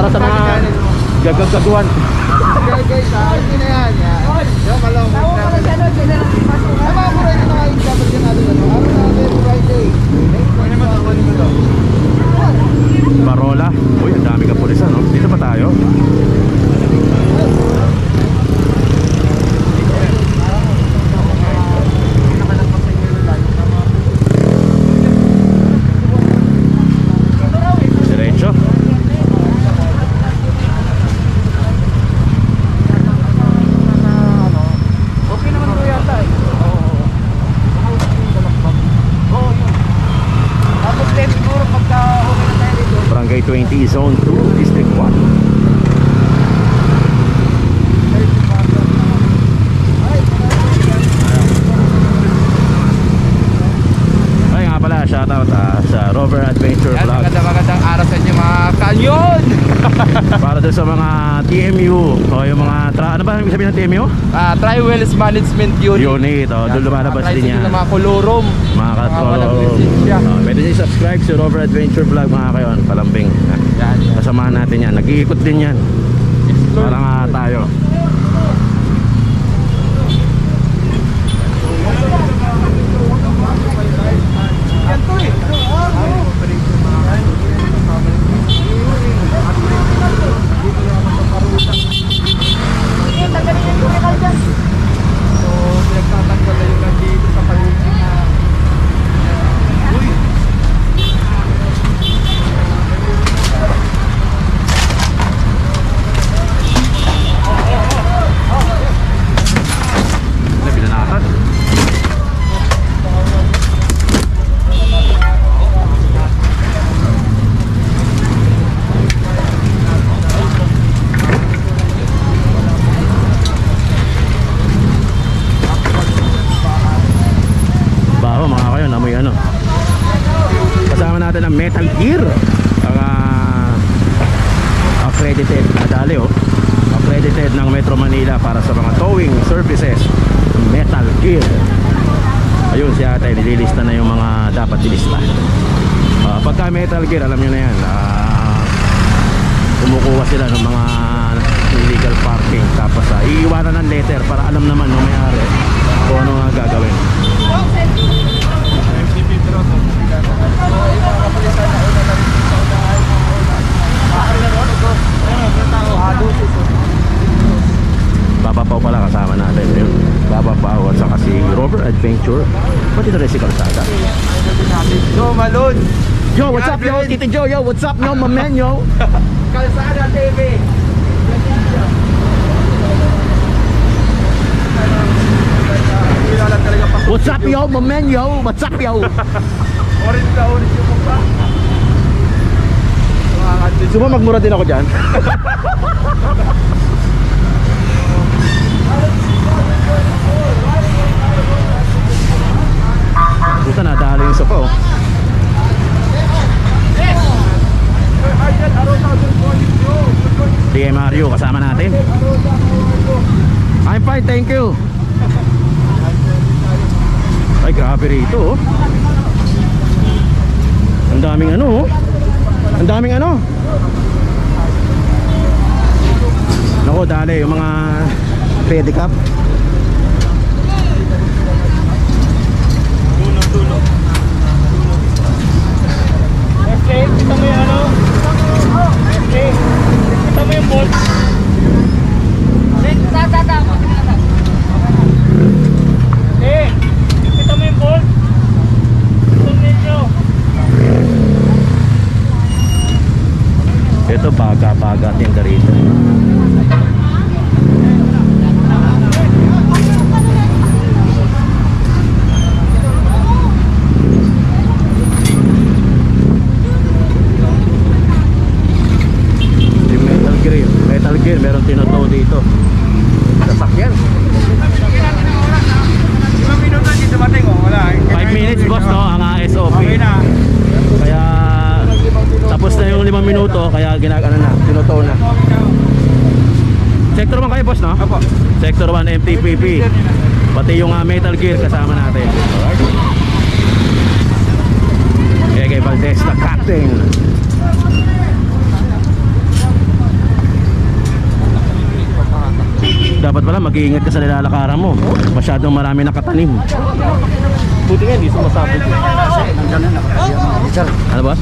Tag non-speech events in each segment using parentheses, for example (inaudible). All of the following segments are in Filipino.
Para sa mga gagagaguan. Guys, guys, ah, hindi na yan. Yan. Yung malaw mo na. Ay, mga kuray na mga dapat yan natin. ano, Araw natin, Friday. Parola. Uy, ang dami ka pulisan, no? Dito pa tayo. Diretso. Okay naman po yata eh. Oo, yun. Tapos din siguro pagka okay na tayo Barangay 20, Zone 2, District 1. Ay nga pala, shoutout ah, sa Rover Adventure Yan, Vlog. magandang magandang araw sa inyo mga kanyon! (laughs) Para doon sa mga TMU o yung mga ano ba ibig sabihin ng TMU? Ah, Tri-Wells Management Unit. Unit, oh, doon lumalabas din yan. mga kolorom. Mga lisensya. Oh, pwede nyo subscribe sa Rover Adventure Vlog mga kayon, palambing. Yan. Kasamahan natin yan, nag-iikot din yan. Explore. Para nga tayo. Yan to eh. So, pinagtatanggal na yung nandito sa palusin na Uy! Ano, binanatan? Baho mga kayo, amoy ano. Kasama natin ang Metal Gear. Ang ah, accredited na dali oh. Accredited ng Metro Manila para sa mga towing services. Metal Gear. Ayun si ate, nililista na yung mga dapat ilista. Ah, pagka Metal Gear, alam nyo na yan. kumukuha sila ng mga illegal parking. Tapos ah, iiwanan ng letter para alam naman ng may-ari kung ano nga gagawin. Babapaw pala kasama natin yun. Babapaw at saka si Adventure. Pati na rin si Kalsada. So, Malon! Yo, what's up yo? Tito Joe, yo, what's up yo, my man yo? (laughs) Kalsada TV! What's up yo, my man yo? What's up yo? (laughs) Orange na orange yung mukha. Makakadlit. Gusto mo magmura din ako dyan? (laughs) Kasama natin. I'm fine, thank you. Ay, grabe rito oh. Ang daming ano oh. Ang daming ano. Nako, dali yung mga pedicab. Okay, kita mo yung ano? Okay, kita mo yung bolt. Eh, kita mo yung bolt. Ito ninyo. Ito baga-baga tinda rito. Yung metal gear, metal gear meron tinutuo dito. Sasakyan. no? Apo. Sector 1 MTPP. Pati yung ah, Metal Gear kasama natin. Alright. Kaya kay Valdez na captain. Dapat pala mag-iingat ka sa nilalakaran mo. Masyadong marami nakatanim. Buti nga, hindi sumasabog. Ano boss?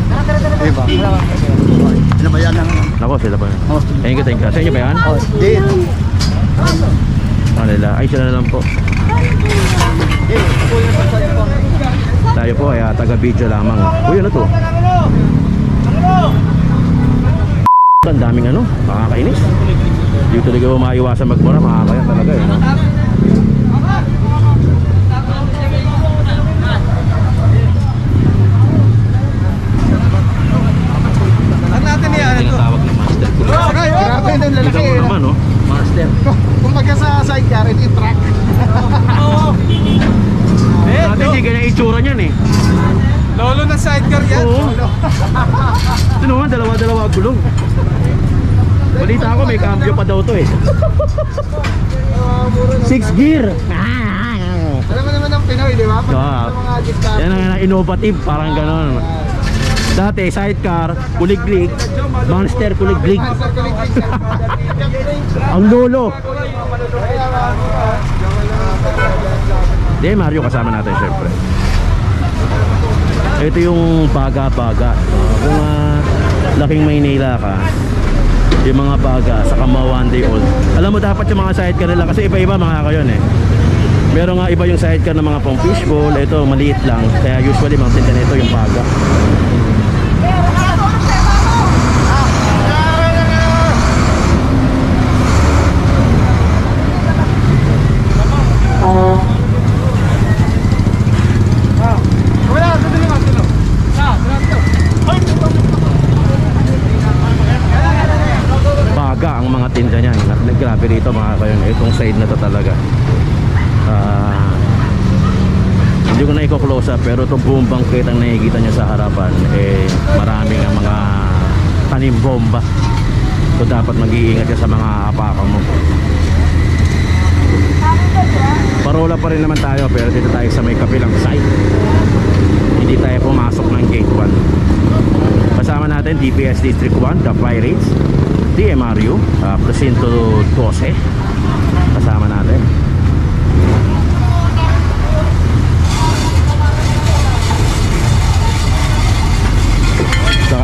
Diba? Ano ba yan ang... Nako, sila pa. Oh. Thank you, thank you. Sa inyo ba yan? Oh, di. Ano nila? Ay, sila na lang po. Tayo po ay ah, taga-video lamang. Uy, ano to? Ang daming ano, makakainis. Dito talaga maiwasan magmura, makakaya talaga eh. no? Grabe nung lalaki. Ikaw eh. naman, oh. Master. Kung magka sa sidecar, ito yung truck. Dati hindi ganyan itsura niyan eh. Lolo na sidecar yan. Oo. Ito naman, dalawa-dalawa gulong. Balita ako, may cambio pa daw to eh. Six gear. Alam mo naman ang Pinoy, di ba? Pag Ah. mga. Yan ang innovative, parang ganon. Dati, sidecar, kuliglig, monster kuliglig. Ang lolo. Di, Mario kasama natin syempre. Ito yung baga-baga. Uh, kung ah, laking Maynila ka, yung mga baga sa mga one day old. Alam mo dapat yung mga sidecar nila kasi iba-iba mga kayon eh. Meron nga iba yung sidecar ng mga pang fishbowl. Ito maliit lang. Kaya usually mga tinda nito yung baga. Wala, sandali lang, sandali. baga ang mga tinda niya. Grabe dito mga kayon. Itong side na to talaga. Ah, hindi ko na i-close up pero itong buong bangkit ang nakikita niya sa harapan eh maraming ang mga tanim bomba. So dapat mag-iingat ka sa mga apakan mo. Parola pa rin naman tayo pero dito tayo sa may kapilang side. Hindi tayo pumasok ng gate 1. Kasama natin DPS District 1, The Pirates, DMRU, uh, Presinto 12.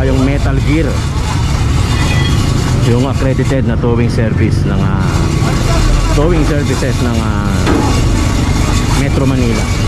Saka yung Metal Gear. Yung accredited na towing service ng ah, towing services ng ah, Metro Manila.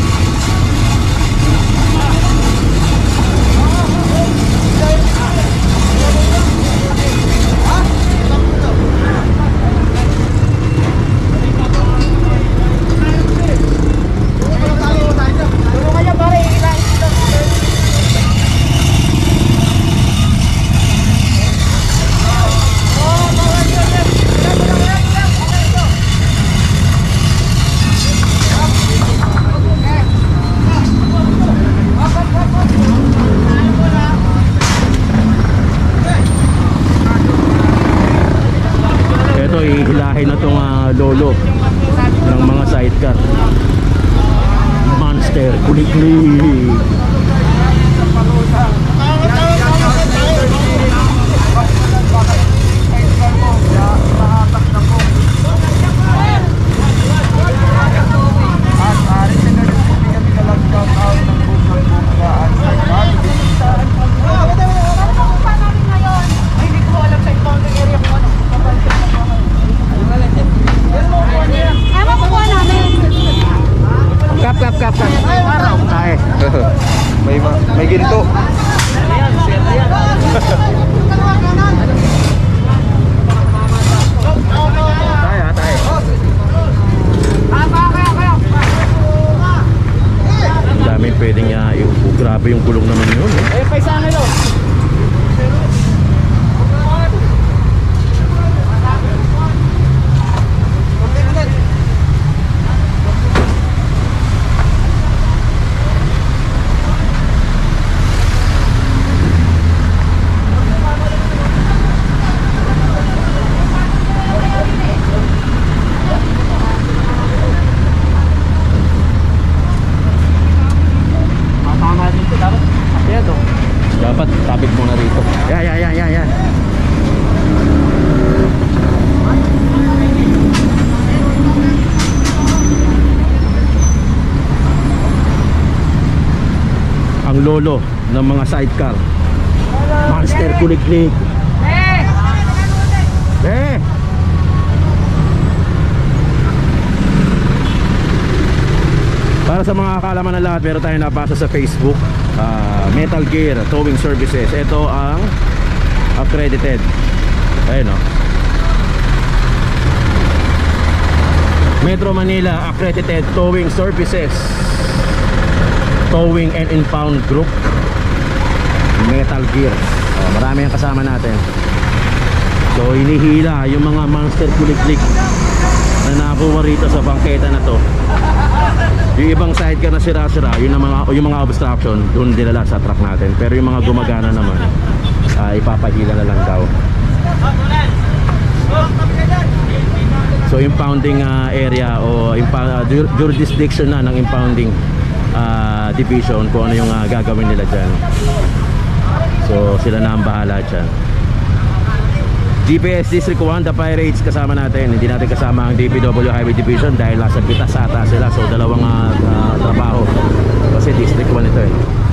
Ito ihilahin na tong ah, lolo ng mga sidecar. Monster, kulikli. Lolo ng mga sidecar. Monster kuliklik. Eh! Para sa mga akalaman na lahat, meron tayong nabasa sa Facebook. ah, Metal Gear Towing Services. Ito ang accredited. Ayun o. Metro Manila Accredited Towing Services. Towing and Impound Group. Metal Gear. Oh, marami ang kasama natin. So hinihila yung mga monster kuliklik na nakuha rito sa bangketa na to. Yung ibang sidecar na sira-sira, yun mga yung mga obstruction doon dinala sa truck natin. Pero yung mga gumagana naman, ah, ipapahila na lang daw. So impounding ah, area o impa- ah, jur- jurisdiction na ng impounding ah, division kung ano yung ah, gagawin nila dyan. So sila na ang bahala dyan. GPS District 1, the Pirates kasama natin. Hindi natin kasama ang DPW Highway Division dahil nasa Pitasata sila. So dalawang ah, ah, trabaho. Kasi District 1 ito eh.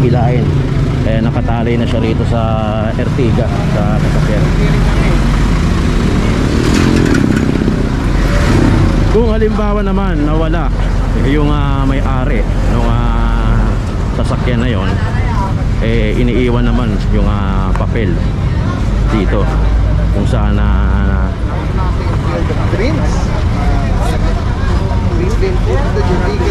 Ito ihilain. Eh nakatali na siya rito sa Ertiga sa sasakyan. Kung halimbawa naman nawala yung ah, may-ari ng sasakyan na yon eh iniiwan naman yung ah, papel dito kung saan na Prince. Prince din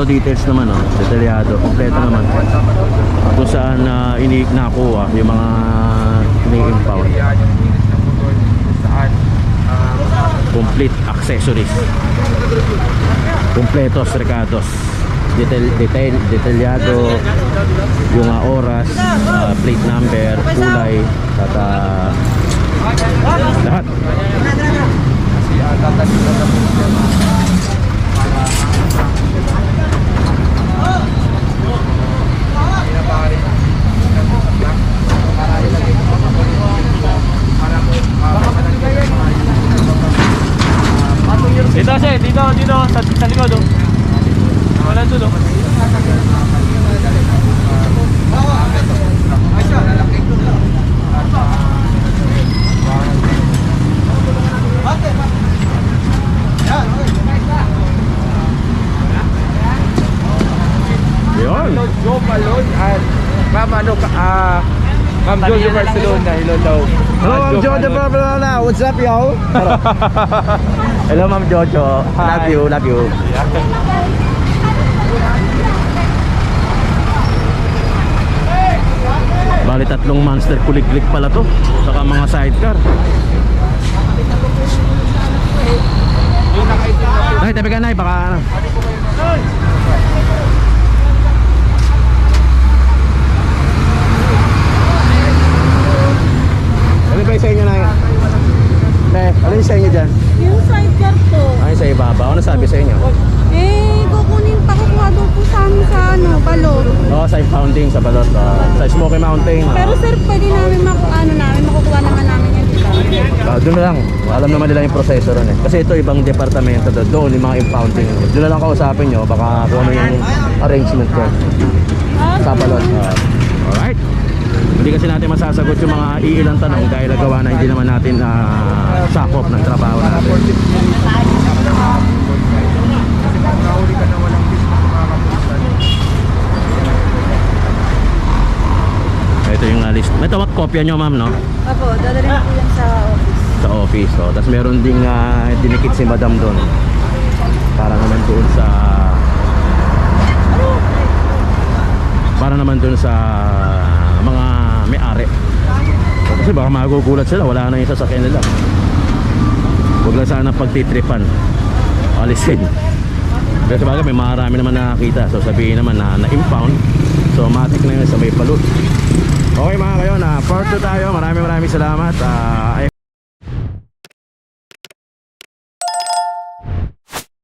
Kompleto details naman oh, detalyado. Kompleto naman. Kung saan na ini nakuha yung mga ini-impound. Complete accessories. Kompletos, recados. Detail, detail, detalyado yung ah, oras, ah, plate number, kulay, at ah, lahat. Dito siya, dito, dito, sa, sa likod oh. Wala doon oh. Yun. Joe Malone at Ma'am ano, ka- ah, Ma'am Jojo Barcelona, hello daw. Hello, I'm Joe de Barcelona. What's up, yo? (laughs) Hello Ma'am Jojo. Love you, love you. (laughs) Bali tatlong monster kuliklik pala to. Saka mga sidecar. Nay, tabi ka nay, baka ano. Ano ba yung sa inyo na Nay, ano yung sa inyo dyan? Yung sidecar po. Ay, sa ibabaw. Ano sabi sa inyo? Eh, kukunin, pakukuha daw po sa amin sa ano, balot. Oo, sa impounding, sa balot. ah, sa Smoky Mountain. Pero sir, pwede namin maku ano namin, makukuha naman namin yung dito. Ah, doon na lang. Alam naman nila yung proseso ron eh. Kasi ito ibang departamento doon. Doon yung mga impounding. Doon lang kausapin nyo. Baka kung ano yung arrangement ko. Ah, Sa balot. Ah, alright. Hindi kasi natin masasagot yung mga iilang tanong dahil nagawa na hindi naman natin na sakop ng trabaho natin. Ito, kopya nyo ma'am, no? Opo, dadalhin po yan sa office. Sa office, oh. Tapos meron ding ah, dinikit si madam doon. Para naman doon sa... Para naman doon sa mga may-ari. Kasi baka magugulat sila, wala na yung sasakyan nila. Huwag lang sana pagtitripan. Alisin. Pero sa may marami naman nakakita. So sabihin naman na na-impound. So matik na yun sa may palut. Okay mga kayo, na part 2 tayo. Maraming maraming salamat. Ah,